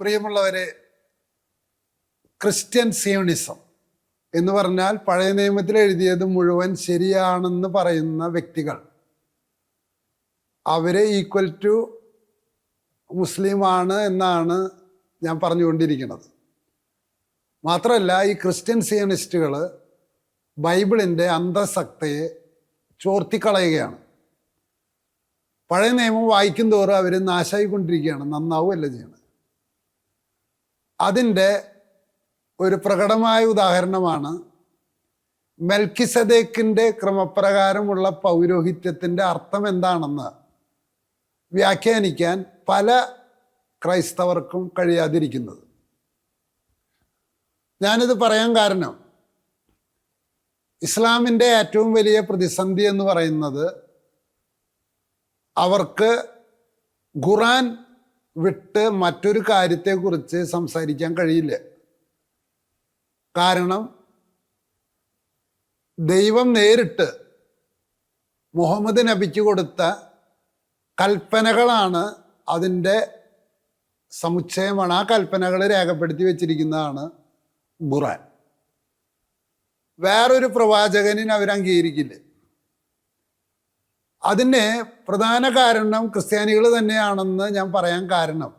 പ്രിയമുള്ളവരെ Christian Zionism എന്ന് പറഞ്ഞാൽ പഴയ നിയമത്തിൽ എഴുതിയത് മുഴുവൻ ശരിയാണെന്ന് പറയുന്ന വ്യക്തികൾ. അവരെ ഈക്വൽ ടു മുസ്ലിമാണ് എന്നാണ് ഞാൻ പറഞ്ഞുകൊണ്ടിരിക്കുന്നത്. മാത്രമല്ല ഈ ക്രിസ്ത്യൻ സിയണിസ്റ്റുകൾ ബൈബിളിന്റെ അന്തസക്തയെ ചോർത്തിക്കളയുകയാണ്. പഴയ നിയമം വായിക്കും തോറും അവർ നാശായിക്കൊണ്ടിരിക്കുകയാണ് നന്നാവുമല്ല ചെയ്യണത് അതിന്റെ ഒരു പ്രകടമായ ഉദാഹരണമാണ് മെൽക്കിസദേക്കിന്റെ ക്രമപ്രകാരമുള്ള പൗരോഹിത്യത്തിന്റെ അർത്ഥം എന്താണെന്ന് വ്യാഖ്യാനിക്കാൻ പല ക്രൈസ്തവർക്കും കഴിയാതിരിക്കുന്നത്. ഞാനിത് പറയാൻ കാരണം ഇസ്ലാമിന്റെ ഏറ്റവും വലിയ പ്രതിസന്ധി എന്ന് പറയുന്നത് അവർക്ക് ഖുറാൻ വിട്ട് മറ്റൊരു കാര്യത്തെക്കുറിച്ച് സംസാരിക്കാൻ കഴിയില്ല. കാരണം ദൈവം നേരിട്ട് മുഹമ്മദ് നബിക്ക് കൊടുത്ത കൽപ്പനകളാണ് അതിന്റെ സമുച്ചയമാണ്. ആ കൽപ്പനകൾ രേഖപ്പെടുത്തി വെച്ചിരിക്കുന്നതാണ് ഖുറാൻ വേറൊരു പ്രവാചകനിന് അവർ അംഗീകരിക്കില്ല അതിന് പ്രധാന കാരണം ക്രിസ്ത്യാനികൾ തന്നെയാണെന്ന് ഞാൻ പറയാൻ കാരണം.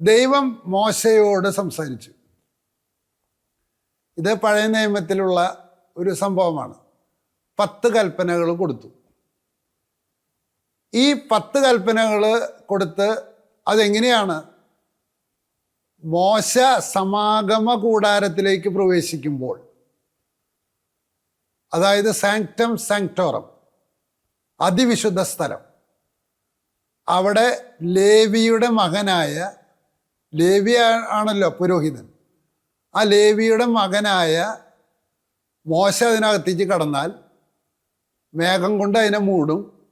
ദൈവം മോശയോട് സംസാരിച്ചു. ഇത് പഴയ നിയമത്തിലുള്ള ഒരു സംഭവമാണ്. പത്ത് കൽപ്പനകൾ കൊടുത്തു. ഈ പത്ത് കൽപ്പനകൾ കൊടുത്ത് അതെങ്ങനെയാണ്? മോശ സമാഗമ കൂടാരത്തിലേക്ക് പ്രവേശിക്കുമ്പോൾ. അതായത് സാങ്ക്ടം സാങ്ക്ടോറം. അതിവിശുദ്ധ സ്ഥലം. അവിടെ ലേവിയുടെ മകനായ ലേവി ആണല്ലോ പുരോഹിതൻ. ആ ലേവിയുടെ മകനായ മോശ അതിനകത്തേക്ക് കടന്നാൽ മേഘം കൊണ്ട് അതിനെ മൂടും.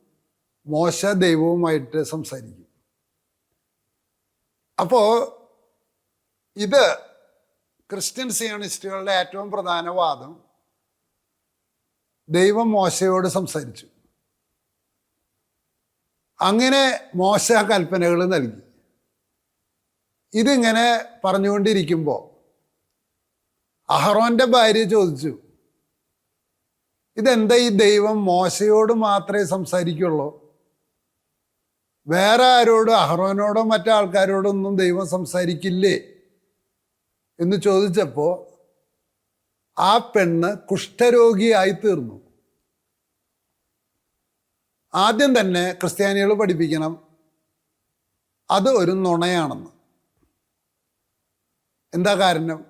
മോശ ദൈവവുമായിട്ട് സംസാരിക്കും. അപ്പോൾ ഇത് ക്രിസ്ത്യൻ സിയണിസ്റ്റുകളുടെ ഏറ്റവും പ്രധാന വാദം. ദൈവം മോശയോട് സംസാരിച്ചു. അങ്ങനെ മോശ കൽപ്പനകൾ നൽകി. ഇതിങ്ങനെ പറഞ്ഞുകൊണ്ടിരിക്കുമ്പോൾ അഹറോന്റെ ഭാര്യ ചോദിച്ചു ഇതെന്താ ഈ ദൈവം മോശയോട് മാത്രമേ സംസാരിക്കുള്ളൂ? വേറെ ആരോടും അഹ്റോനോടോ മറ്റാൾക്കാരോടോ ഒന്നും ദൈവം സംസാരിക്കില്ലേ? എന്ന് ചോദിച്ചപ്പോൾ ആ പെണ്ണ് കുഷ്ഠരോഗിയായി തീർന്നു. ആദ്യം തന്നെ ക്രിസ്ത്യാനികൾ പഠിപ്പിക്കണം. അത് ഒരു നുണയാണെന്ന്. എന്താ കാരണം?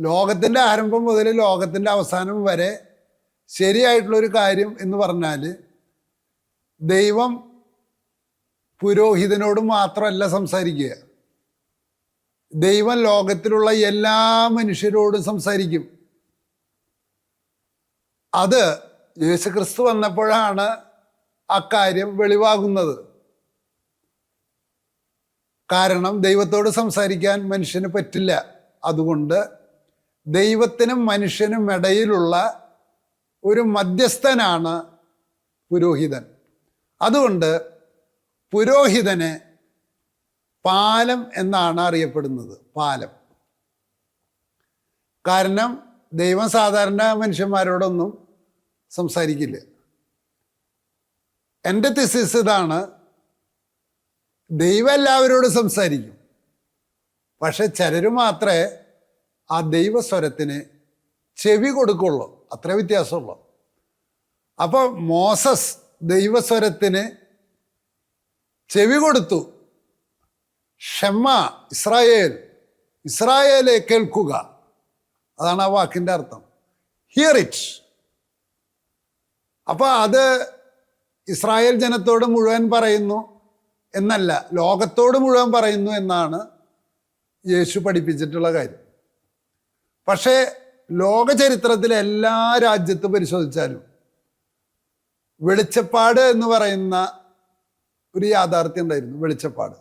ലോകത്തിന്റെ ആരംഭം മുതൽ ലോകത്തിന്റെ അവസാനം വരെ ശരിയായിട്ടുള്ളൊരു കാര്യം എന്ന് പറഞ്ഞാൽ ദൈവം പുരോഹിതനോട് മാത്രമല്ല സംസാരിക്കുക. ദൈവം ലോകത്തിലുള്ള എല്ലാ മനുഷ്യരോടും സംസാരിക്കും. അത് യേശുക്രിസ്തു വന്നപ്പോഴാണ് അക്കാര്യം വെളിവാകുന്നത്. കാരണം ദൈവത്തോട് സംസാരിക്കാൻ മനുഷ്യന് പറ്റില്ല. അതുകൊണ്ട് ദൈവത്തിനും മനുഷ്യനും ഇടയിലുള്ള ഒരു മധ്യസ്ഥനാണ് പുരോഹിതൻ. അതുകൊണ്ട് പുരോഹിതനെ പാലം എന്നാണ് അറിയപ്പെടുന്നത്. പാലം. കാരണം ദൈവം സാധാരണ മനുഷ്യന്മാരോടൊന്നും സംസാരിക്കില്ല. എന്റെ തിസിസ് ഇതാണ് ദൈവം എല്ലാവരോടും സംസാരിക്കും. പക്ഷെ ചിലർ മാത്രമേ ആ ദൈവസ്വരത്തിന് ചെവി കൊടുക്കുള്ളൂ. അത്ര വ്യത്യാസമുള്ളൂ. അപ്പോൾ മോസസ് ദൈവസ്വരത്തിന് ചെവി കൊടുത്തു. ഷെമ്മ ഇസ്രായേൽ ഇസ്രായേലെ കേൾക്കുക. അതാണ് ആ വാക്കിന്റെ അർത്ഥം. ഹിയർ ഇറ്റ് അപ്പോൾ അത് ഇസ്രായേൽ ജനത്തോട് മുഴുവൻ പറയുന്നു എന്നല്ല ലോകത്തോട് മുഴുവൻ പറയുന്നു എന്നാണ് യേശു പഠിപ്പിച്ചിട്ടുള്ള കാര്യം. പക്ഷേ ലോക ചരിത്രത്തിലെ എല്ലാ രാജ്യത്തും പരിശോധിച്ചാലും വെളിച്ചപ്പാട് എന്ന് പറയുന്ന ഒരു യാഥാർത്ഥ്യം ഉണ്ടായിരുന്നു വെളിച്ചപ്പാട്.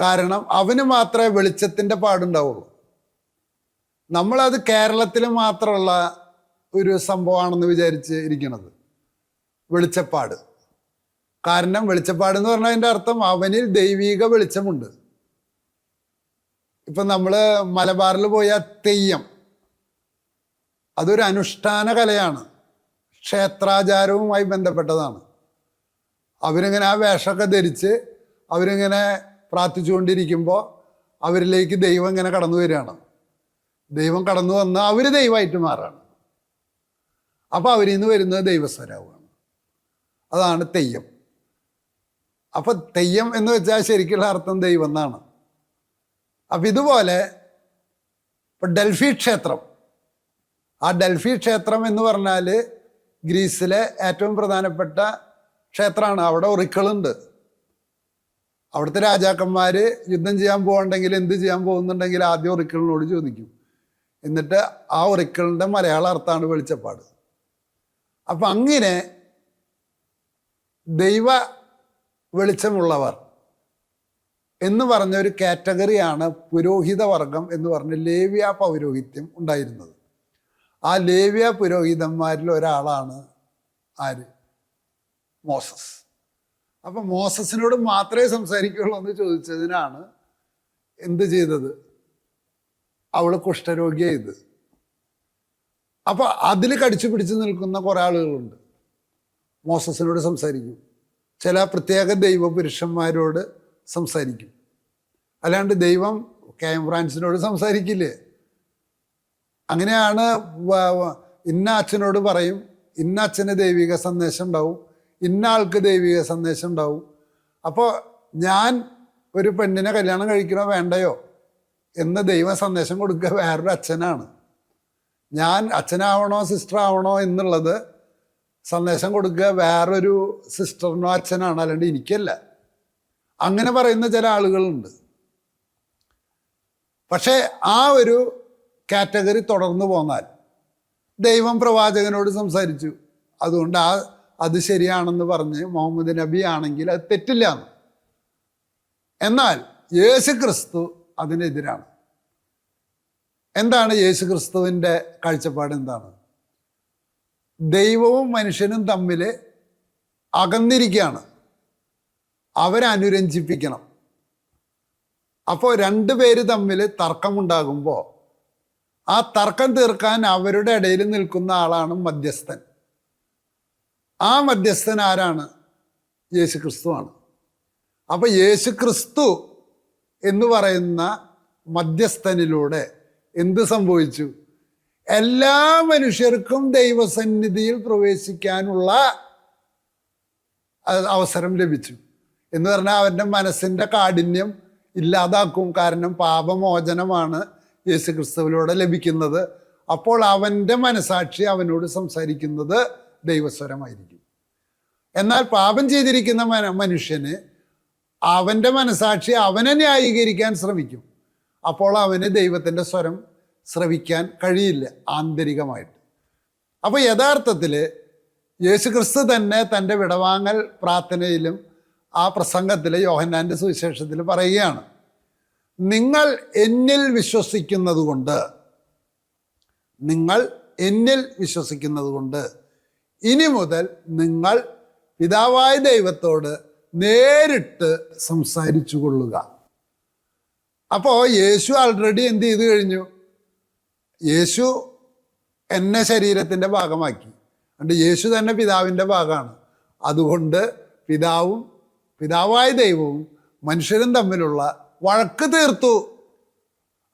കാരണം അവന് മാത്രമേ വെളിച്ചത്തിന്റെ പാടുണ്ടാവുള്ളൂ. നമ്മളത് കേരളത്തിൽ മാത്രമുള്ള ഒരു സംഭവമാണെന്ന് വിചാരിച്ച് ഇരിക്കണത്. വെളിച്ചപ്പാട്. കാരണം വെളിച്ചപ്പാട് എന്ന് പറഞ്ഞതിന്റെ അർത്ഥം അവനിൽ ദൈവീക വെളിച്ചമുണ്ട്. ഇപ്പം നമ്മൾ മലബാറിൽ പോയ തെയ്യം. അതൊരു അനുഷ്ഠാന കലയാണ്. ക്ഷേത്രാചാരവുമായി ബന്ധപ്പെട്ടതാണ്. അവരിങ്ങനെ ആ വേഷമൊക്കെ ധരിച്ച് അവരിങ്ങനെ പ്രാർത്ഥിച്ചുകൊണ്ടിരിക്കുമ്പോൾ അവരിലേക്ക് ദൈവം ഇങ്ങനെ കടന്നു വരികയാണ്. ദൈവം കടന്നു വന്ന് അവർ ദൈവമായിട്ട് മാറാണ് അപ്പോൾ അവരിൽ നിന്ന് വരുന്നത് ദൈവസ്വരാവുകയാണ് അതാണ് തെയ്യം. അപ്പൊ തെയ്യം എന്ന് വെച്ചാൽ ശരിക്കുള്ള അർത്ഥം ദൈവം എന്നാണ്. അപ്പം ഇതുപോലെ ഇപ്പം ഡൽഫി ക്ഷേത്രം. ആ ഡൽഫി ക്ഷേത്രം എന്ന് പറഞ്ഞാൽ ഗ്രീസിലെ ഏറ്റവും പ്രധാനപ്പെട്ട ക്ഷേത്രമാണ്. അവിടെ ഒറിക്കളുണ്ട്. അവിടുത്തെ രാജാക്കന്മാർ യുദ്ധം ചെയ്യാൻ പോകണ്ടെങ്കിൽ എന്ത് ചെയ്യാൻ പോകുന്നുണ്ടെങ്കിൽ ആദ്യം ഒറിക്കളിനോട് ചോദിക്കും. എന്നിട്ട് ആ ഒറിക്കളിന്റെ മലയാള അർത്ഥമാണ് വെളിച്ചപ്പാട്. അപ്പം അങ്ങനെ ദൈവ വെളിച്ചമുള്ളവർ എന്ന് പറഞ്ഞ ഒരു കാറ്റഗറിയാണ് പുരോഹിത വർഗം എന്ന് പറഞ്ഞ് ലേവ്യ പൗരോഹിത്യം ഉണ്ടായിരുന്നത്. ആ ലേവ്യ പുരോഹിതന്മാരിൽ ഒരാളാണ് ആര്? മോസസ്. അപ്പം മോസസിനോട് മാത്രമേ സംസാരിക്കുള്ളൂ എന്ന് ചോദിച്ചതിനാണ് എന്ത് ചെയ്തത്? അവൾ കുഷ്ഠരോഗിയായത്. അപ്പോൾ അതിൽ കടിച്ചു പിടിച്ച് നിൽക്കുന്ന കുറേ ആളുകളുണ്ട്. മോസസിനോട് സംസാരിക്കും. ചില പ്രത്യേക ദൈവപുരുഷന്മാരോട് സംസാരിക്കും. അല്ലാണ്ട് ദൈവം കെ എം ഫ്രാൻസിനോട് സംസാരിക്കില്ലേ? അങ്ങനെയാണ് ഇന്ന അച്ഛനോട് പറയും ഇന്ന അച്ഛന് ദൈവിക സന്ദേശം ഉണ്ടാവും ഇന്ന ആൾക്ക് ദൈവിക സന്ദേശം ഉണ്ടാവും അപ്പോൾ ഞാൻ ഒരു പെണ്ണിനെ കല്യാണം കഴിക്കണോ വേണ്ടയോ? എന്ന് ദൈവ സന്ദേശം കൊടുക്കുക വേറൊരു അച്ഛനാണ്. ഞാൻ അച്ഛനാവണോ സിസ്റ്റർ ആവണോ എന്നുള്ളത് സന്ദേശം കൊടുക്കുക വേറൊരു സിസ്റ്ററിനോ അച്ഛനാണ് അല്ലാണ്ട് എനിക്കല്ല. അങ്ങനെ പറയുന്ന ചില ആളുകളുണ്ട്. പക്ഷേ ആ ഒരു കാറ്റഗറി തുടർന്നു പോന്നാൽ ദൈവം പ്രവാചകനോട് സംസാരിച്ചു. അതുകൊണ്ട് ആ അത് ശരിയാണെന്ന് പറഞ്ഞ് മുഹമ്മദ് നബി ആണെങ്കിൽ അത് തെറ്റില്ല എന്നാൽ യേശു ക്രിസ്തു അതിനെതിരാണ്. എന്താണ് യേശു ക്രിസ്തുവിന്റെ കാഴ്ചപ്പാട് എന്താണ്? ദൈവവും മനുഷ്യനും തമ്മിൽ അകന്നിരിക്കുകയാണ്. അവരെ അനുരഞ്ജിപ്പിക്കണം. അപ്പോൾ രണ്ട് പേര് തമ്മിൽ തർക്കമുണ്ടാകുമ്പോൾ ആ തർക്കം തീർക്കാൻ അവരുടെ ഇടയിൽ നിൽക്കുന്ന ആളാണ് മധ്യസ്ഥൻ. ആ മധ്യസ്ഥൻ ആരാണ്? യേശു ക്രിസ്തുവാണ് അപ്പോൾ യേശു ക്രിസ്തു എന്ന് പറയുന്ന മധ്യസ്ഥനിലൂടെ എന്ത് സംഭവിച്ചു? എല്ലാ മനുഷ്യർക്കും ദൈവസന്നിധിയിൽ പ്രവേശിക്കാനുള്ള അവസരം ലഭിച്ചു. എന്ന് പറഞ്ഞാൽ അവന്റെ മനസ്സിന്റെ കാഠിന്യം ഇല്ലാതാക്കും കാരണം പാപമോചനമാണ് യേശു ക്രിസ്തുവിലൂടെ ലഭിക്കുന്നത്. അപ്പോൾ അവന്റെ മനസാക്ഷി അവനോട് സംസാരിക്കുന്നത് ദൈവസ്വരമായിരിക്കും. എന്നാൽ പാപം ചെയ്തിരിക്കുന്ന മന- മനുഷ്യന് അവന്റെ മനസാക്ഷി അവനെ ന്യായീകരിക്കാൻ ശ്രമിക്കും. അപ്പോൾ അവന് ദൈവത്തിന്റെ സ്വരം ശ്രവിക്കാൻ കഴിയില്ല ആന്തരികമായിട്ട്. അപ്പോൾ യഥാർത്ഥത്തിൽ യേശുക്രിസ്തു തന്നെ തന്റെ വിടവാങ്ങൽ പ്രാർത്ഥനയിലും ആ പ്രസംഗത്തിൽ യോഹന്നാന്റെ സുവിശേഷത്തിൽ പറയുകയാണ് നിങ്ങൾ എന്നിൽ വിശ്വസിക്കുന്നത് കൊണ്ട് നിങ്ങൾ എന്നിൽ വിശ്വസിക്കുന്നത് കൊണ്ട് ഇനി മുതൽ നിങ്ങൾ പിതാവായ ദൈവത്തോട് നേരിട്ട് സംസാരിച്ചു കൊള്ളുക. അപ്പോൾ യേശു ആൾറെഡി എന്ത് ചെയ്തു കഴിഞ്ഞു? യേശു എന്നെ ശരീരത്തിന്റെ ഭാഗമാക്കി. അതുകൊണ്ട് യേശു തന്നെ പിതാവിന്റെ ഭാഗമാണ്. അതുകൊണ്ട് പിതാവും പിതാവായ ദൈവവും മനുഷ്യരും തമ്മിലുള്ള വഴക്ക് തീർത്തു.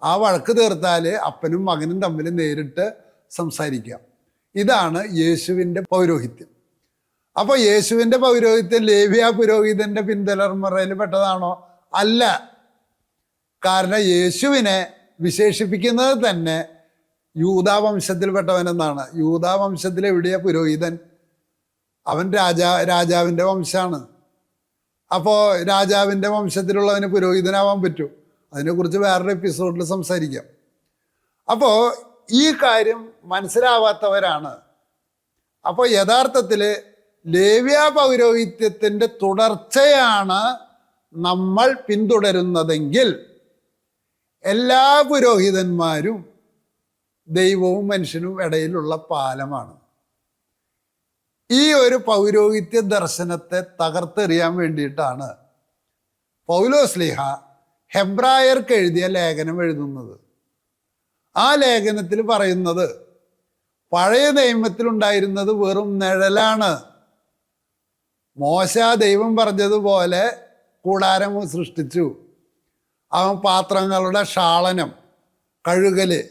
ആ വഴക്ക് തീർത്താൽ അപ്പനും മകനും തമ്മിൽ നേരിട്ട് സംസാരിക്കാം. ഇതാണ് യേശുവിന്റെ പൗരോഹിത്യം. അപ്പോൾ യേശുവിന്റെ പൗരോഹിത്യം ലേവ്യ പുരോഹിതന്റെ പിന്തലർമുറയിൽ പെട്ടതാണോ? അല്ല. കാരണം യേശുവിനെ വിശേഷിപ്പിക്കുന്നത് തന്നെ യൂതാവംശത്തിൽപ്പെട്ടവനെന്നാണ് യൂതാവംശത്തിലെ എവിടെയാ പുരോഹിതൻ? അവൻ രാജാ രാജാവിന്റെ വംശമാണ്. അപ്പോൾ രാജാവിന്റെ വംശത്തിലുള്ളവന് പുരോഹിതനാവാൻ പറ്റും. അതിനെക്കുറിച്ച് വേറൊരു എപ്പിസോഡിൽ സംസാരിക്കാം. അപ്പോൾ ഈ കാര്യം മനസ്സിലാവാത്തവരാണ്. അപ്പോൾ യഥാർത്ഥത്തിൽ ലേവ്യ പൗരോഹിത്യത്തിന്റെ തുടർച്ചയാണ് നമ്മൾ പിന്തുടരുന്നതെങ്കിൽ എല്ലാ പുരോഹിതന്മാരും ദൈവവും മനുഷ്യനും ഇടയിലുള്ള പാലമാണ്. ഈ ഒരു പൗരോഹിത്യ ദർശനത്തെ തകർത്തെറിയാൻ വേണ്ടിയിട്ടാണ് പൗലോസ്ലിഹ ഹെബ്രായർക്ക് എഴുതിയ ലേഖനം എഴുതുന്നത്. ആ ലേഖനത്തിൽ പറയുന്നത് പഴയ നിയമത്തിലുണ്ടായിരുന്നത് വെറും നിഴലാണ്. മോശ ദൈവം പറഞ്ഞതുപോലെ കൂടാരം സൃഷ്ടിച്ചു. അവൻ പാത്രങ്ങളുടെ ഷാളനം കഴുകൽ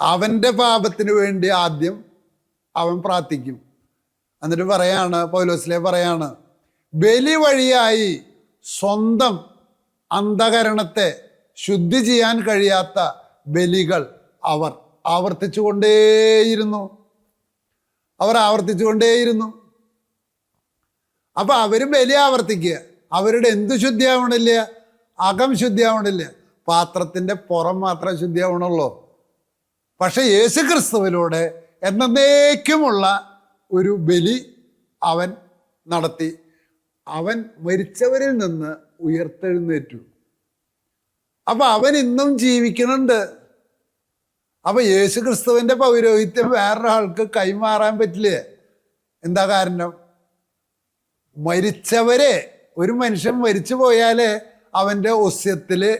അവന്റെ പാപത്തിന് വേണ്ടി ആദ്യം അവൻ പ്രാർത്ഥിക്കും. എന്നിട്ട് പറയാണ് പൗലോസിലെ പറയാണ് ബലി വഴിയായി സ്വന്തം അന്ധകരണത്തെ ശുദ്ധി ചെയ്യാൻ കഴിയാത്ത ബലികൾ അവർ ആവർത്തിച്ചുകൊണ്ടേയിരുന്നു. അവർ ആവർത്തിച്ചുകൊണ്ടേയിരുന്നു. അപ്പൊ അവർ ബലി ആവർത്തിക്കുക. അവരുടെ എന്ത് ശുദ്ധിയാവണില്ല? അകം ശുദ്ധിയാവണില്ല. പാത്രത്തിന്റെ പുറം മാത്രമേ ശുദ്ധിയാവണുള്ളൂ. പക്ഷെ യേശു ക്രിസ്തുവിലൂടെ എന്നേക്കുമുള്ള ഒരു ബലി അവൻ നടത്തി. അവൻ മരിച്ചവരിൽ നിന്ന് ഉയർത്തെഴുന്നേറ്റു. അപ്പൊ അവൻ ഇന്നും ജീവിക്കുന്നുണ്ട്. അപ്പൊ യേശു ക്രിസ്തുവിന്റെ പൗരോഹിത്യം വേറൊരാൾക്ക് കൈമാറാൻ പറ്റില്ലേ? എന്താ കാരണം? മരിച്ചവരെ ഒരു മനുഷ്യൻ മരിച്ചു പോയാലേ അവന്റെ ഒസ്യത്തിൽ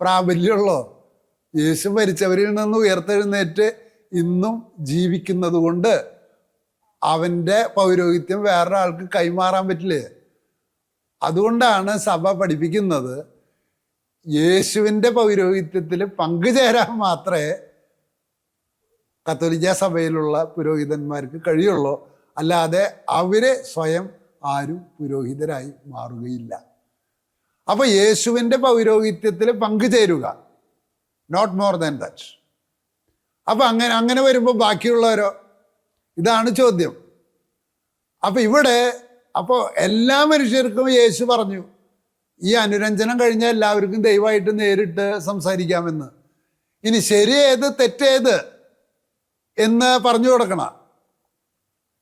പ്രാബല്യമുള്ളോ? യേശു മരിച്ചവരിൽ നിന്ന് ഉയർത്തെഴുന്നേറ്റ് ഇന്നും ജീവിക്കുന്നത് കൊണ്ട് അവന്റെ പൗരോഹിത്യം വേറൊരാൾക്ക് കൈമാറാൻ പറ്റില്ലേ? അതുകൊണ്ടാണ് സഭ പഠിപ്പിക്കുന്നത് യേശുവിന്റെ പൗരോഹിത്യത്തിൽ പങ്കുചേരാൻ മാത്രമേ കത്തോലിക്ക സഭയിലുള്ള പുരോഹിതന്മാർക്ക് കഴിയുള്ളൂ. അല്ലാതെ അവർ സ്വയം ആരും പുരോഹിതരായി മാറുകയില്ല. അപ്പൊ യേശുവിന്റെ പൗരോഹിത്യത്തിൽ പങ്കുചേരുക. നോട്ട് മോർ ദാൻ ദാറ്റ് അപ്പൊ അങ്ങനെ അങ്ങനെ വരുമ്പോൾ ബാക്കിയുള്ളവരോ? ഇതാണ് ചോദ്യം. അപ്പൊ ഇവിടെ അപ്പോൾ എല്ലാ മനുഷ്യർക്കും യേശു പറഞ്ഞു ഈ അനുരഞ്ജനം കഴിഞ്ഞാൽ എല്ലാവർക്കും ദൈവമായിട്ട് നേരിട്ട് സംസാരിക്കാമെന്ന്. ഇനി ശരിയേത് തെറ്റേത് എന്ന് പറഞ്ഞു കൊടുക്കണം.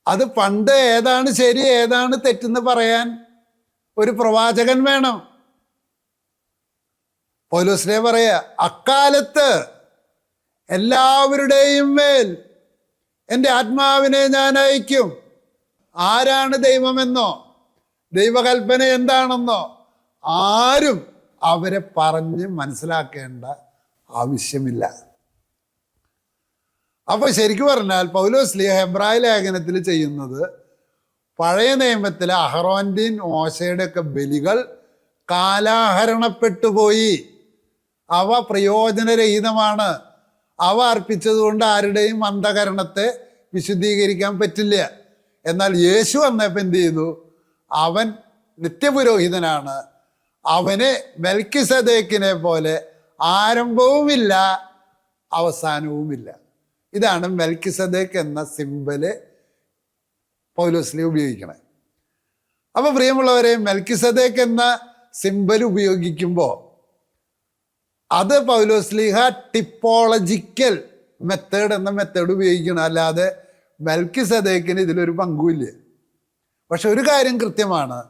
അത് പണ്ട് ഏതാണ് ശരി ഏതാണ് തെറ്റെന്ന് പറയാൻ ഒരു പ്രവാചകൻ വേണം. പൗലോസ്ലേ പറയാ അക്കാലത്ത് എല്ലാവരുടെയും മേൽ എന്റെ ആത്മാവിനെ ഞാൻ അയക്കും ആരാണ് ദൈവമെന്നോ? ദൈവകൽപ്പന എന്താണെന്നോ? ആരും അവരെ പറഞ്ഞ് മനസ്സിലാക്കേണ്ട ആവശ്യമില്ല. അപ്പൊ ശരിക്കും പറഞ്ഞാൽ പൗലോസ് ഹെബ്രായ ലേഖനത്തിൽ ചെയ്യുന്നത് പഴയ നിയമത്തിലെ അഹറോന്റെയും ഓശയുടെ ഒക്കെ ബലികൾ കാലാഹരണപ്പെട്ടു പോയി. അവ പ്രയോജനരഹിതമാണ്. അവ അർപ്പിച്ചതുകൊണ്ട് ആരുടെയും അന്ധകരണത്തെ വിശുദ്ധീകരിക്കാൻ പറ്റില്ല. എന്നാൽ യേശു വന്നപ്പോൾ എന്ത് ചെയ്തു? അവൻ നിത്യപുരോഹിതനാണ്. അവന് മെൽക്കിസദേക്കിനെ പോലെ ആരംഭവുമില്ല അവസാനവുമില്ല. ഇതാണ് മെൽക്കിസദേക്ക് എന്ന സിമ്പൽ പൗലോസ്ലി ഉപയോഗിക്കണേ. അപ്പോൾ പ്രിയമുള്ളവരെ മെൽക്കിസദേക്ക് എന്ന സിമ്പൽ ഉപയോഗിക്കുമ്പോൾ അത് പൗലോസ്ലിഹ ടിപ്പോളജിക്കൽ മെത്തേഡ് എന്ന മെത്തേഡ് ഉപയോഗിക്കണം. അല്ലാതെ മെൽക്കി സദേക്കിന് ഇതിലൊരു പങ്കുമില്ല പക്ഷെ ഒരു കാര്യം കൃത്യമാണ്.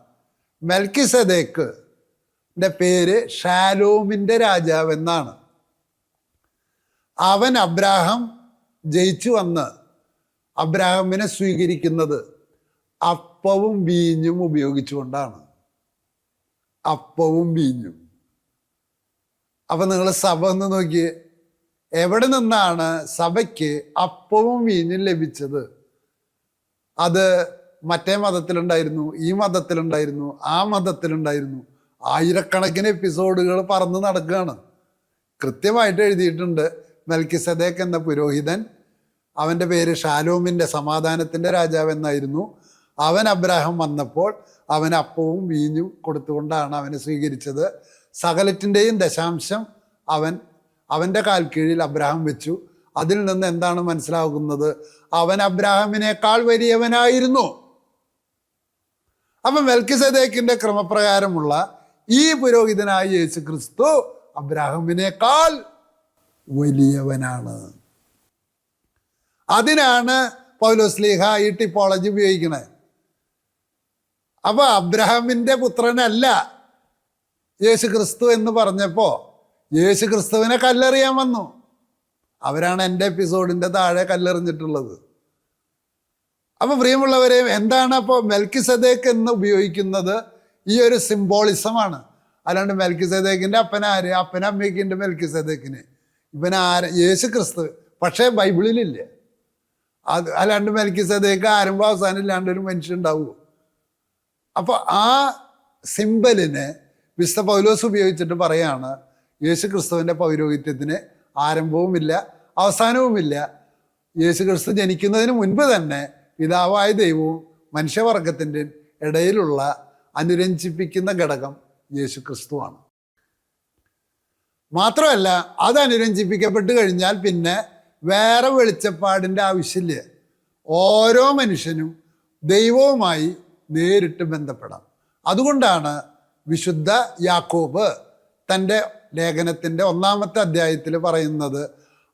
മെൽക്കി സദേക്ക് പേര് ഷാലോമിന്റെ രാജാവ് എന്നാണ്. അവൻ അബ്രാഹം ജയിച്ചു വന്ന് അബ്രാഹമിനെ സ്വീകരിക്കുന്നത് അപ്പവും വീഞ്ഞും ഉപയോഗിച്ചുകൊണ്ടാണ്. അപ്പവും വീഞ്ഞും. അപ്പൊ നിങ്ങൾ സഭ ഒന്ന് നോക്കി. എവിടെ നിന്നാണ് സഭയ്ക്ക് അപ്പവും വീഞ്ഞും ലഭിച്ചത്? അത് മറ്റേ മതത്തിലുണ്ടായിരുന്നു ഈ മതത്തിലുണ്ടായിരുന്നു ആ മതത്തിലുണ്ടായിരുന്നു. ആയിരക്കണക്കിന് എപ്പിസോഡുകൾ പറന്ന് നടക്കുകയാണ്. കൃത്യമായിട്ട് എഴുതിയിട്ടുണ്ട്. മെൽക്കിസദേക്ക് എന്ന പുരോഹിതൻ അവന്റെ പേര് ഷാലോമിന്റെ സമാധാനത്തിന്റെ രാജാവ് എന്നായിരുന്നു. അവൻ അബ്രാഹം വന്നപ്പോൾ അവൻ അപ്പവും വീഞ്ഞും കൊടുത്തുകൊണ്ടാണ് അവനെ സ്വീകരിച്ചത്. സകലത്തിന്റെയും ദശാംശം അവൻ അവന്റെ കാൽക്കീഴിൽ കീഴിൽ അബ്രാഹം വെച്ചു. അതിൽ നിന്ന് എന്താണ് മനസ്സിലാകുന്നത്? അവൻ അബ്രാഹാമിനേക്കാൾ വലിയവനായിരുന്നു. അപ്പം മെൽക്കിസദേക്കിന്റെ ക്രമപ്രകാരമുള്ള ഈ പുരോഹിതനായ യേശു ക്രിസ്തു അബ്രാഹമിനേക്കാൾ വലിയവനാണ്. അതിനാണ് പൗലോസ്ലീഹ ഈ ടിപ്പോളജി ഉപയോഗിക്കുന്നത് അപ്പൊ അബ്രഹാമിന്റെ പുത്രനല്ല യേശു ക്രിസ്തു എന്ന് പറഞ്ഞപ്പോ യേശു ക്രിസ്തുവിനെ കല്ലെറിയാൻ വന്നു. അവരാണ് എന്റെ എപ്പിസോഡിന്റെ താഴെ കല്ലെറിഞ്ഞിട്ടുള്ളത്. അപ്പോൾ പ്രിയമുള്ളവരെ എന്താണ് അപ്പോൾ മെൽക്കിസദേക്ക് എന്ന് ഉപയോഗിക്കുന്നത്? ഈ ഒരു സിംബോളിസമാണ്. അല്ലാണ്ട് മെൽക്കിസദേക്കിന്റെ അപ്പൻ ആര് അപ്പന മെൽക്കി മെൽക്കിസദേക്കിന്. ഇവൻ ആര് യേശു ക്രിസ്തു പക്ഷേ ബൈബിളിലില്ല? അത് അല്ലാണ്ട് മെൽക്കിസദേക്ക് ആരംഭം അവസാനം ഇല്ലാണ്ട് ഒരു മനുഷ്യൻ ഉണ്ടാവുമോ? അപ്പോൾ ആ സിമ്പലിനെ വിശുദ്ധ പൗലോസ് ഉപയോഗിച്ചിട്ട് പറയാണ് യേശു ക്രിസ്തുവിന്റെ പൗരോഹിത്യത്തിന് ആരംഭവുമില്ല അവസാനവുമില്ല. യേശു ക്രിസ്തു ജനിക്കുന്നതിന് മുൻപ് തന്നെ പിതാവായ ദൈവവും മനുഷ്യവർഗത്തിന്റെ ഇടയിലുള്ള അനുരഞ്ജിപ്പിക്കുന്ന ഘടകം യേശു ക്രിസ്തുവാണ് മാത്രമല്ല അത് അനുരഞ്ജിപ്പിക്കപ്പെട്ട് കഴിഞ്ഞാൽ പിന്നെ വേറെ വെളിച്ചപ്പാടിന്റെ ആവശ്യമില്ല. ഓരോ മനുഷ്യനും ദൈവവുമായി നേരിട്ട് ബന്ധപ്പെടാം. അതുകൊണ്ടാണ് വിശുദ്ധ യാക്കോബ് തന്റെ ലേഖനത്തിന്റെ ഒന്നാമത്തെ അധ്യായത്തിൽ പറയുന്നത്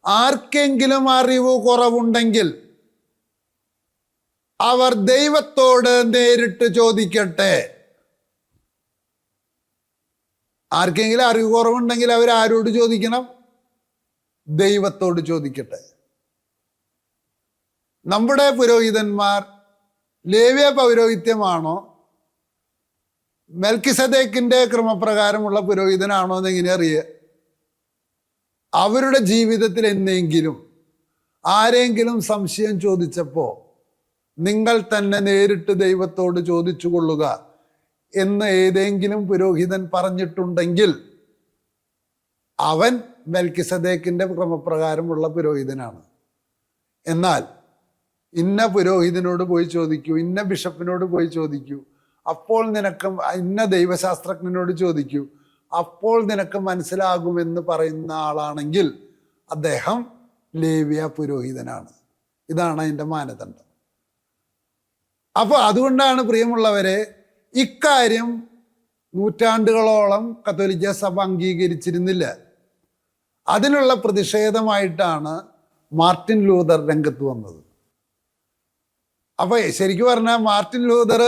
ആർക്കെങ്കിലും അറിവ് കുറവുണ്ടെങ്കിൽ അവർ ദൈവത്തോട് നേരിട്ട് ചോദിക്കട്ടെ. ആർക്കെങ്കിലും അറിവ് കുറവുണ്ടെങ്കിൽ അവർ ആരോട് ചോദിക്കണം? ദൈവത്തോട് ചോദിക്കട്ടെ. നമ്മുടെ പുരോഹിതന്മാർ ലേവ്യ പൗരോഹിത്യമാണോ? മെൽക്കിസദേക്കിന്റെ ക്രമപ്രകാരമുള്ള പുരോഹിതനാണോ എന്ന് എങ്ങനെ അറിയുക അവരുടെ ജീവിതത്തിൽ എന്നെങ്കിലും ആരെങ്കിലും സംശയം ചോദിച്ചപ്പോൾ നിങ്ങൾ തന്നെ നേരിട്ട് ദൈവത്തോട് ചോദിച്ചു കൊള്ളുക എന്ന് ഏതെങ്കിലും പുരോഹിതൻ പറഞ്ഞിട്ടുണ്ടെങ്കിൽ അവൻ മെൽക്കിസദേക്കിന്റെ ക്രമപ്രകാരമുള്ള പുരോഹിതനാണ്. എന്നാൽ ഇന്ന പുരോഹിതനോട് പോയി ചോദിക്കൂ ഇന്ന ബിഷപ്പിനോട് പോയി ചോദിക്കൂ അപ്പോൾ നിനക്ക് ഇന്ന ദൈവശാസ്ത്രജ്ഞനോട് ചോദിക്കൂ. അപ്പോൾ നിനക്ക് മനസ്സിലാകുമെന്ന് പറയുന്ന ആളാണെങ്കിൽ അദ്ദേഹം ലേവ്യ പുരോഹിതനാണ്. ഇതാണ് അതിന്റെ മാനദണ്ഡം. അപ്പോൾ അതുകൊണ്ടാണ് പ്രിയമുള്ളവരെ ഇക്കാര്യം നൂറ്റാണ്ടുകളോളം കത്തോലിക്ക സഭ അംഗീകരിച്ചിരുന്നില്ല. അതിനുള്ള പ്രതിഷേധമായിട്ടാണ് മാർട്ടിൻ ലൂതർ രംഗത്ത് വന്നത്. അപ്പോൾ ശരിക്കും പറഞ്ഞാൽ മാർട്ടിൻ ലൂതർ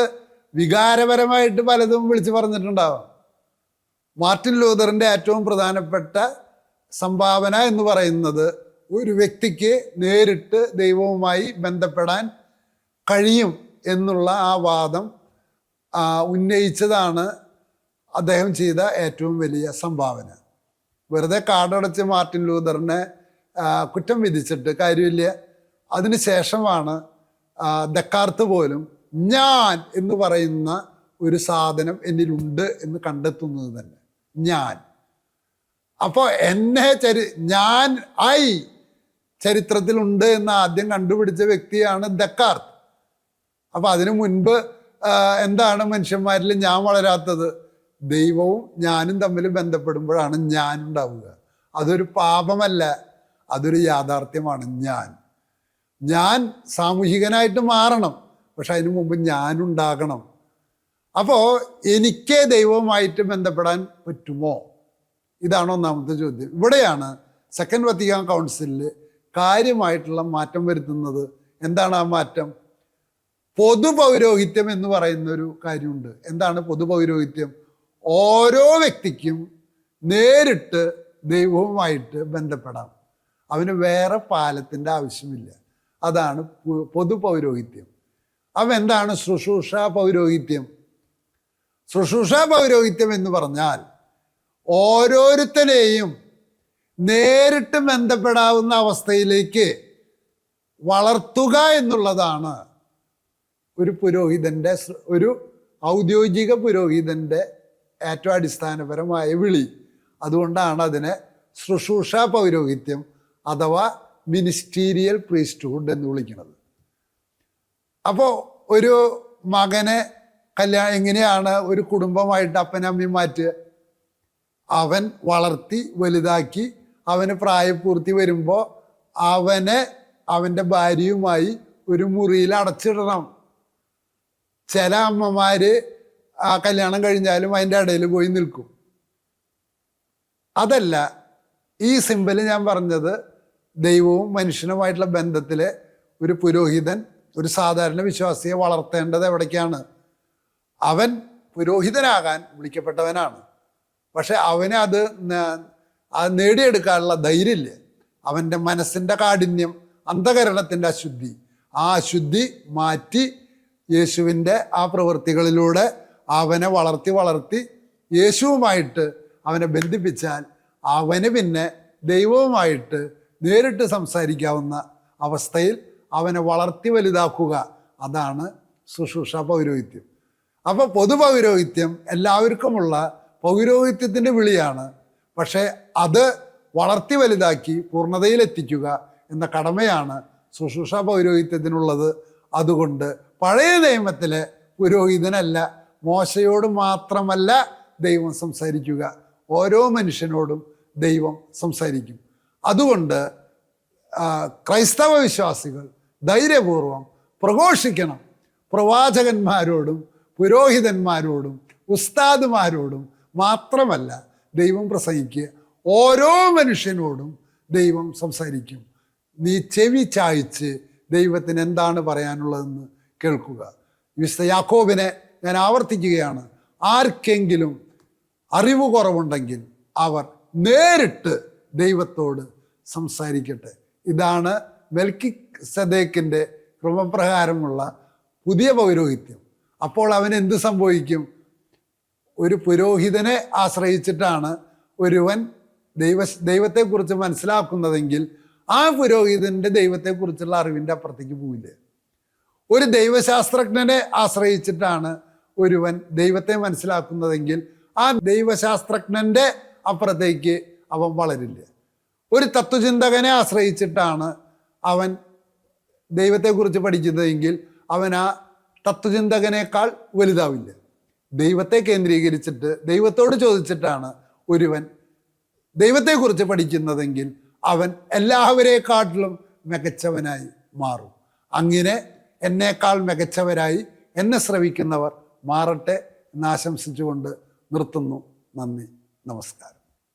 വികാരപരമായിട്ട് പലതും വിളിച്ചു പറഞ്ഞിട്ടുണ്ടാവാം. മാർട്ടിൻ ലൂതറിന്റെ ഏറ്റവും പ്രധാനപ്പെട്ട സംഭാവന എന്ന് പറയുന്നത് ഒരു വ്യക്തിക്ക് നേരിട്ട് ദൈവവുമായി ബന്ധപ്പെടാൻ കഴിയും എന്നുള്ള ആ വാദം ഉന്നയിച്ചതാണ് അദ്ദേഹം ചെയ്ത ഏറ്റവും വലിയ സംഭാവന. വെറുതെ കാടടച്ച് മാർട്ടിൻ ലൂതറിനെ കുറ്റം വിധിച്ചിട്ട് കാര്യമില്ല. അതിനുശേഷമാണ് ദക്കാർത്ത് പോലും ഞാൻ എന്ന് പറയുന്ന ഒരു സാധനം എന്നിലുണ്ട് എന്ന് കണ്ടെത്തുന്നത് തന്നെ. ഞാൻ. അപ്പോൾ എന്നെ ചരി ഞാൻ ഐ ചരിത്രത്തിലുണ്ട് എന്ന് ആദ്യം കണ്ടുപിടിച്ച വ്യക്തിയാണ് ദക്കാർത്ത്. അപ്പോൾ അതിനു മുൻപ് എന്താണ് മനുഷ്യന്മാരിൽ ഞാൻ വളരാത്തത്? ദൈവവും ഞാനും തമ്മിൽ ബന്ധപ്പെടുമ്പോഴാണ് ഞാൻ ഉണ്ടാവുക. അതൊരു പാപമല്ല അതൊരു യാഥാർത്ഥ്യമാണ് ഞാൻ. ഞാൻ സാമൂഹികനായിട്ട് മാറണം. പക്ഷെ അതിനു മുമ്പ് ഞാനുണ്ടാകണം. അപ്പോൾ എനിക്ക് ദൈവവുമായിട്ട് ബന്ധപ്പെടാൻ പറ്റുമോ? ഇതാണ് ഒന്നാമത്തെ ചോദ്യം. ഇവിടെയാണ് സെക്കൻഡ് വത്തിക്കാൻ കൗൺസിലിൽ കാര്യമായിട്ടുള്ള മാറ്റം വരുത്തുന്നത്. എന്താണ് ആ മാറ്റം? പൊതുപൗരോഹിത്യം എന്ന് പറയുന്ന ഒരു കാര്യമുണ്ട്. എന്താണ് പൊതുപൗരോഹിത്യം? ഓരോ വ്യക്തിക്കും നേരിട്ട് ദൈവവുമായിട്ട് ബന്ധപ്പെടാം. അവന് വേറെ പാലത്തിന്റെ ആവശ്യമില്ല. അതാണ് പൊതുപൗരോഹിത്യം. അവ എന്താണ് ശുശ്രൂഷ പൗരോഹിത്യം? ശുശ്രൂഷ പൗരോഹിത്യം എന്ന് പറഞ്ഞാൽ ഓരോരുത്തരെയും നേരിട്ട് ബന്ധപ്പെടാവുന്ന അവസ്ഥയിലേക്ക് വളർത്തുക എന്നുള്ളതാണ് ഒരു പുരോഹിതന്റെ ഒരു ഔദ്യോഗിക പുരോഹിതന്റെ ഏറ്റവും അടിസ്ഥാനപരമായ വിളി. അതുകൊണ്ടാണ് അതിനെ ശുശ്രൂഷ പൗരോഹിത്യം അഥവാ മിനിസ്റ്റീരിയൽ പ്രീസ്റ്റ്ഹുഡ് എന്ന് വിളിക്കുന്നത്. അപ്പോൾ ഒരു മകനെ കല്യാണം എങ്ങനെയാണ് ഒരു കുടുംബമായിട്ട് അപ്പനമ്മയും മാറ്റുക? അവൻ വളർത്തി വലുതാക്കി അവന് പ്രായപൂർത്തി വരുമ്പോൾ അവനെ അവന്റെ ഭാര്യയുമായി ഒരു മുറിയിൽ അടച്ചിടണം. ചില അമ്മമാര് ആ കല്യാണം കഴിഞ്ഞാലും അതിന്റെ ഇടയിൽ പോയി നിൽക്കും. അതല്ല ഈ സിമ്പിൾ ഞാൻ പറഞ്ഞത് ദൈവവും മനുഷ്യനുമായിട്ടുള്ള ബന്ധത്തിലെ ഒരു പുരോഹിതൻ ഒരു സാധാരണ വിശ്വാസിയെ വളർത്തേണ്ടത് എവിടേക്കാണ്? അവൻ പുരോഹിതനാകാൻ വിളിക്കപ്പെട്ടവനാണ്. പക്ഷെ അവന് അത് നേടിയെടുക്കാനുള്ള ധൈര്യമില്ല. അവന്റെ മനസ്സിന്റെ കാഠിന്യം അന്ധകരണത്തിന്റെ അശുദ്ധി. ആ അശുദ്ധി മാറ്റി യേശുവിന്റെ ആ പ്രവൃത്തികളിലൂടെ അവനെ വളർത്തി വളർത്തി യേശുവുമായിട്ട് അവനെ ബന്ധിപ്പിച്ചാൽ അവന് പിന്നെ ദൈവവുമായിട്ട് നേരിട്ട് സംസാരിക്കാവുന്ന അവസ്ഥയിൽ അവനെ വളർത്തി വലുതാക്കുക. അതാണ് ശുശ്രൂഷ പൗരോഹിത്യം. അപ്പോൾ പൊതുപൗരോഹിത്യം എല്ലാവർക്കുമുള്ള പൗരോഹിത്യത്തിന്റെ വിളിയാണ്. പക്ഷേ അത് വളർത്തി വലുതാക്കി പൂർണതയിലെത്തിക്കുക എന്ന കടമയാണ് ശുശ്രൂഷ പൗരോഹിത്യത്തിനുള്ളത്. അതുകൊണ്ട് പഴയ നിയമത്തിലെ പുരോഹിതനല്ല മോശയോട് മാത്രമല്ല ദൈവം സംസാരിക്കുക. ഓരോ മനുഷ്യനോടും ദൈവം സംസാരിക്കും. അതുകൊണ്ട് ക്രൈസ്തവ വിശ്വാസികൾ ധൈര്യപൂർവം പ്രഘോഷിക്കണം. പ്രവാചകന്മാരോടും പുരോഹിതന്മാരോടും ഉസ്താദുമാരോടും മാത്രമല്ല ദൈവം പ്രസംഗിക്കുക. ഓരോ മനുഷ്യനോടും ദൈവം സംസാരിക്കും. നീ ചെവി ചായ്ച്ച് ദൈവത്തിന് എന്താണ് പറയാനുള്ളതെന്ന് കേൾക്കുക. വിശുദ്ധ യാക്കോബിനെ ഞാൻ ആവർത്തിക്കുകയാണ്. ആർക്കെങ്കിലും അറിവ് കുറവുണ്ടെങ്കിൽ അവർ നേരിട്ട് ദൈവത്തോട് സംസാരിക്കട്ടെ. ഇതാണ് മെൽക്കി സദേക്കിന്റെ ക്രമപ്രകാരമുള്ള പുതിയ പൗരോഹിത്യം. അപ്പോൾ അവൻ എന്ത് സംഭവിക്കും? ഒരു പുരോഹിതനെ ആശ്രയിച്ചിട്ടാണ് ഒരുവൻ ദൈവ ദൈവത്തെക്കുറിച്ച് മനസ്സിലാക്കുന്നതെങ്കിൽ ആ പുരോഹിതന്റെ ദൈവത്തെക്കുറിച്ചുള്ള അറിവിന്റെ അപ്പുറത്തേക്ക് പോവില്ല? ഒരു ദൈവശാസ്ത്രജ്ഞനെ ആശ്രയിച്ചിട്ടാണ് ഒരുവൻ ദൈവത്തെ മനസ്സിലാക്കുന്നതെങ്കിൽ ആ ദൈവശാസ്ത്രജ്ഞന്റെ അപ്പുറത്തേക്ക് അവൻ വളരില്ല? ഒരു തത്വചിന്തകനെ ആശ്രയിച്ചിട്ടാണ് അവൻ ദൈവത്തെക്കുറിച്ച് പഠിക്കുന്നതെങ്കിൽ അവൻ ആ തത്വചിന്തകനേക്കാൾ വലുതാവില്ല. ദൈവത്തെ കേന്ദ്രീകരിച്ചിട്ട് ദൈവത്തോട് ചോദിച്ചിട്ടാണ് ഒരുവൻ ദൈവത്തെക്കുറിച്ച് പഠിക്കുന്നതെങ്കിൽ അവൻ എല്ലാവരെക്കാട്ടിലും മികച്ചവനായി മാറും. അങ്ങനെ എന്നേക്കാൾ മികച്ചവരായി എന്നെ ശ്രവിക്കുന്നവർ മാറട്ടെ എന്നാശംസിച്ചുകൊണ്ട് നിർത്തുന്നു. നന്ദി. നമസ്കാരം.